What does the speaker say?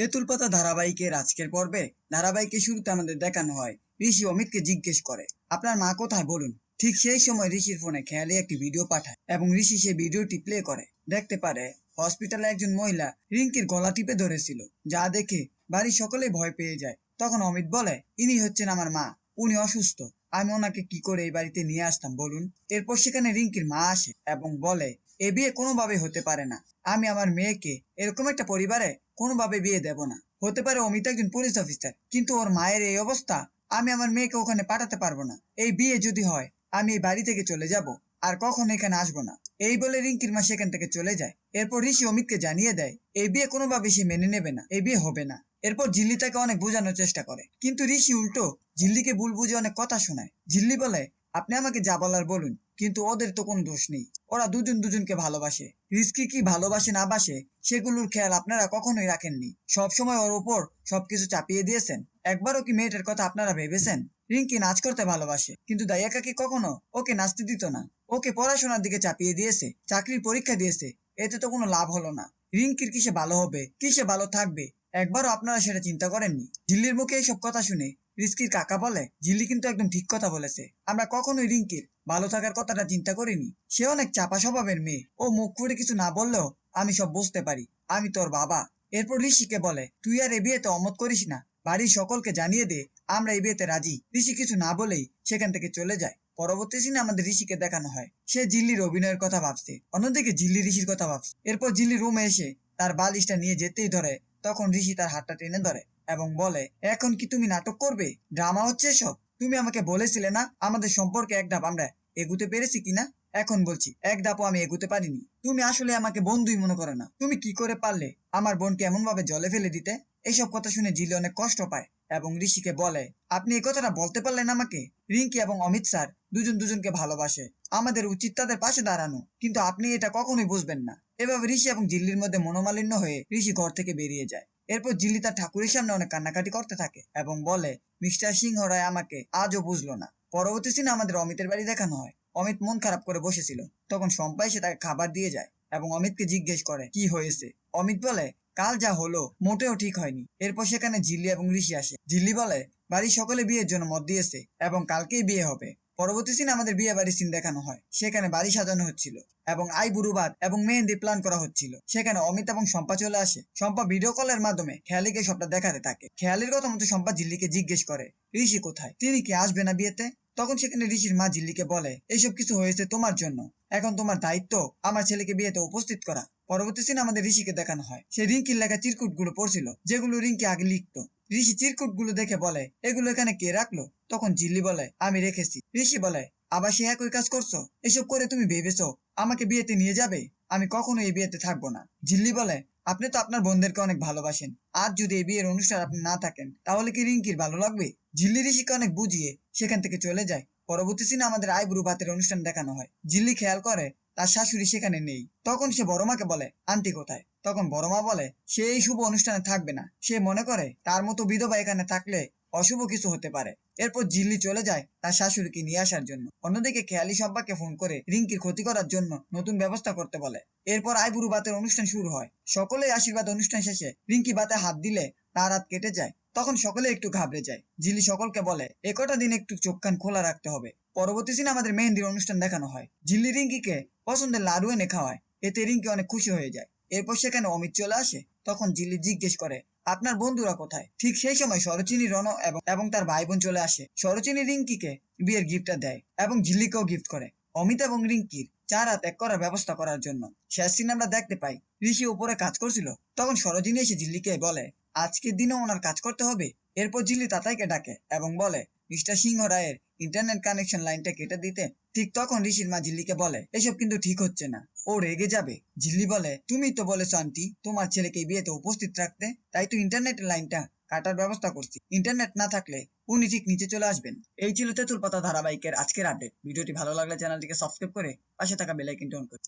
তেঁতুল পাতা ধারাবাহিকের আজকের পর্বে ধারাবাহিকের শুরুতে আমাদের দেখানো হয় ঋষি অমিতকে জিজ্ঞেস করে, আপনার মা কোথায়? বলুন। ঠিক সেই সময় ঋষির ফোনে খেয়ালে একটি ভিডিও পাঠায় এবং ঋষি সেই ভিডিওটি প্লে করে। দেখতে পারে, হসপিটালে একজন মহিলা রিঙ্কির গলা টিপে ধরেছিল, যা দেখে বাড়ির সকলে ভয় পেয়ে যায়। তখন অমিত বলে, ইনি হচ্ছেন আমার মা, উনি অসুস্থ, আমি ওনাকে কি করে এই বাড়িতে নিয়ে আসতাম, বলুন? এরপর সেখানে রিঙ্কির মা আসে এবং বলে, এ বিয়ে কোনোভাবে হতে পারে না। আমি আমার মেয়েকে এরকম একটা পরিবারে কোনোভাবে বিয়ে দেব না। হতে পারে অমিত একজন পুলিশ অফিসার কিন্তু ওর মায়ের এই অবস্থা, আমি আমার মেয়েকে ওখানে পাঠাতে পারব না। এই বিয়ে যদি হয়, আমি এই বাড়ি থেকে চলে যাব, আর কখনো এখানে আসব না। এই বলে রিঙ্কির মা সেখান থেকে চলে যায়। এরপর ঋষি অমিতকে জানিয়ে দেয়, এই বিয়ে কোনোভাবে সে মেনে নেবে না, এই বিয়ে হবে না। এরপর ঝিল্লি তাকে অনেক বোঝানোর চেষ্টা করে। কিন্তু ঋষি উল্টো ঝিল্লিকে ভুল বুঝে অনেক কথা শোনায়। ঝিল্লি বলে আপনি আমাকে যা বলার বলুন, কিন্তু ওদের তো কোনো দোষ নেই। ওরা দুজন দুজনকে ভালোবাসে। রিস্কি কি ভালোবাসে না বাসে, সেগুলোর খেয়াল আপনারা কখনোই রাখেননি। সবসময় ওর উপর সবকিছু চাপিয়ে দিয়েছেন। একবারও কি মেয়েটার কথা আপনারা ভেবেছেন? রিঙ্কি নাচ করতে ভালোবাসে, কিন্তু দাইয়াকা কি কখনো ওকে নাচতে দিত না? ওকে পড়াশোনার দিকে চাপিয়ে দিয়েছে, চাকরির পরীক্ষা দিয়েছে, এতে তো কোনো লাভ হলো না। রিঙ্কির কিসে ভালো হবে, কিসে ভালো থাকবে? একবারও আপনারা সেটা চিন্তা করেননি? ঝিল্লির মুখে এইসব কথা শুনে রিস্কির কাকা বলে ঝিল্লি কিন্তু একদম ঠিক কথা বলেছে। আমরা কখনোই রিঙ্কির ভালো থাকার কথাটা চিন্তা করিনি। সে অনেক চাপা স্বভাবের মেয়ে। ও মুখ ফুটে কিছু না বললেও আমি সব বুঝতে পারি। আমি তোর বাবা। এরপর ঋষিকে বলে, তুই আর এ বিয়েতে অমত করিস না। বাড়ির সকলকে জানিয়ে দে, আমরা এই বিয়েতে রাজি। ঋষি কিছু না বলেই সেখান থেকে চলে যায়। পরবর্তী সিনে আমাদের ঋষিকে দেখানো হয়। সে জিল্লির অভিনয়ের কথা ভাবছে। অন্যদিকে জিল্লি ঋষির কথা ভাবছে। এরপর জিল্লি রুমে এসে তার বালিশটা নিয়ে যেতেই ধরে। তখন ঋষি তার হাতটা টেনে ধরে। এবং বলে, এখন কি তুমি নাটক করবে? ড্রামা হচ্ছে এসব? তুমি আমাকে বলেছিলে না আমাদের সম্পর্কে এক ধাপ, আমরা এগুতে পেরেছি কিনা এখন বলছি, এক ধাপও আমি এগুতে পারিনি। তুমি আসলে আমাকে বন্ধুই মনে করো না। তুমি কি করে পারলে আমার বোনকে এমন ভাবে জলে ফেলে দিতে? এইসব কথা শুনে জিলি অনেক কষ্ট পায় এবং ঋষিকে বলে, আপনি এই কথাটা বলতে পারলেন আমাকে? রিঙ্কি এবং অমিত স্যার দুজন দুজনকে ভালোবাসে। আমাদের উচিত তাদের পাশে দাঁড়ানো। কিন্তু আপনি এটা কখনোই বুঝবেন না। এভাবে ঋষি এবং জিল্লির মধ্যে মনোমালিন্য হয়ে ঋষি ঘর থেকে বেরিয়ে যায়। এরপর জিল্লি তার ঠাকুরের সামনে অনেক কান্নাকাটি করতে থাকে এবং বলে, মিস্টার সিংহ রায় আমাকে আজও বুঝলো না। পরবর্তী সিনে আমাদের অমিতের বাড়ি দেখানো হয়। অমিত মন খারাপ করে বসেছিল। তখন সম্পা এসে তাকে খাবার দিয়ে যায় এবং অমিতকে জিজ্ঞেস করে, কি হয়েছে? অমিত বলে, কাল যা হলো, মোটেও ঠিক হয়নি। এরপর সেখানে জিল্লি এবং ঋষি আসে। জিল্লি বলে, বাড়ির সকলে বিয়ের জন্য মত দিয়েছে এবং কালকেই বিয়ে হবে। পরবর্তী সিনে আমাদের বিয়ে বাড়ির সিন দেখানো হয়। সেখানে বাড়ি সাজানো হচ্ছিল এবং আই বুরুবাদ এবং মেহেন্দি প্ল্যান করা হচ্ছিল। সেখানে অমিত এবং শম্পা চলে আসে। শম্পা ভিডিও কলের মাধ্যমে খেয়ালিকে সবটা দেখাতে থাকে। খেয়ালির কথা মতো শম্পা জিল্লিকে জিজ্ঞেস করে, ঋষি কোথায়? তিনি কি আসবে না বিয়েতে? তখন সেখানে ঋষির মা জিল্লিকে বলে এইসব কিছু হয়েছে তোমার জন্য। এখন তোমার দায়িত্ব আমার ছেলেকে বিয়েতে উপস্থিত করা। পরবর্তী সিনে আমাদের ঋষিকে দেখানো হয়। সে রিঙ্কির লেখা চিরকুটগুলো পড়ছিল, যেগুলো রিঙ্কি আগে লিখতো। ঋষি চিরকুটগুলো দেখে বলে, এগুলো এখানে কে রাখল? তখন জিল্লি বলে, আমি রেখেছি। ঋষি বলে, আবার সে একই কাজ করছ? এসব করে তুমি ভেবেছো আমাকে বিয়েতে নিয়ে যাবে? আমি কখনো এই বিয়েতে থাকব না। জিল্লি বলে, আপনি তো আপনার বোনদেরকে অনেক ভালোবাসেন। আজ যদি এই বিয়ের অনুষ্ঠান আপনি না থাকেন, তাহলে কি রিঙ্কির ভালো লাগবে? জিল্লি ঋষিকে অনেক বুঝিয়ে সেখান থেকে চলে যায়। পরবর্তী সিনে আমাদের আইব্রু ভাতের অনুষ্ঠান দেখানো হয়। জিল্লি খেয়াল করে তার শাশুড়ি সেখানে নেই। তখন সে বড়মাকে বলে, আন্টি কোথায়? তখন বড় মা বলে সে এই শুভ অনুষ্ঠানে থাকবে না। সে মনে করে তার মতো বিধবা এখানে থাকলে অশুভ কিছু হতে পারে। এরপর জিল্লি চলে যায় তার শাশুড়িকে নিয়ে আসার জন্য। অন্যদিকে খেয়ালি সব্বাকে ফোন করে রিঙ্কির ক্ষতি করার জন্য নতুন ব্যবস্থা করতে বলে। এরপর আইবুরু বাতের অনুষ্ঠান শুরু হয়। সকলেই আশীর্বাদ অনুষ্ঠান শেষে রিঙ্কি বাতে হাত দিলে তার হাত কেটে যায়। তখন সকলে একটু ঘাবড়ে যায়। জিলি সকলকে বলে, এ কটা দিন একটু চোখ কান খোলা রাখতে হবে। পরবর্তী সিনে আমাদের মেহেন্দির অনুষ্ঠান দেখানো হয় জিল্লি রিঙ্কিকে পছন্দের লাডু এনে খাওয়ায়। এতে রিঙ্কি অনেক খুশি হয়ে যায়। এরপর সেখানে অমিত চলে আসে। তখন জিল্লি জিজ্ঞেস করে, আপনার বন্ধুরা কোথায়? ঠিক সেই সময় সরচিনী রণ এবং এবং তার ভাই বোন চলে আসে। সরচিনী রিঙ্কিকে বিয়ের গিফটটা দেয় এবং ঝিল্লিকেও গিফট করে। অমিত এবং রিঙ্কির চার হাত এক করার ব্যবস্থা করার জন্য। শেষ সিনে আমরা দেখতে পাই, ঋষি উপরে কাজ করছিল। তখন সরোজিনী এসে জিল্লিকে বলে আজকের দিনে ওনার কাজ করতে হবে। এরপর জিল্লি তাতাইকে ডাকে এবং বলে, মিস্টার সিংহ রায়ের ইন্টারনেট কানেকশন লাইনটা কেটে দিতে ঠিক তখন ঋষির মা জিল্লিকে বলে, এসব কিন্তু ঠিক হচ্ছে না। ও রেগে যাবে। জিল্লি বলে, তুমি তো বলেছ, আন্টি, তোমার ছেলেকে বিয়েতে উপস্থিত রাখতে। তাই তো ইন্টারনেটের লাইনটা কাটার ব্যবস্থা করছি। ইন্টারনেট না থাকলে উনি ঠিক নিচে চলে আসবেন। এই ছিল তেঁতুল পাতা ধারাবাহিকের আজকের আপডেট ভিডিওটি ভালো লাগলে চ্যানেলটিকে সাবস্ক্রাইব করে পাশে থাকা বেলাইকিনটি অন করে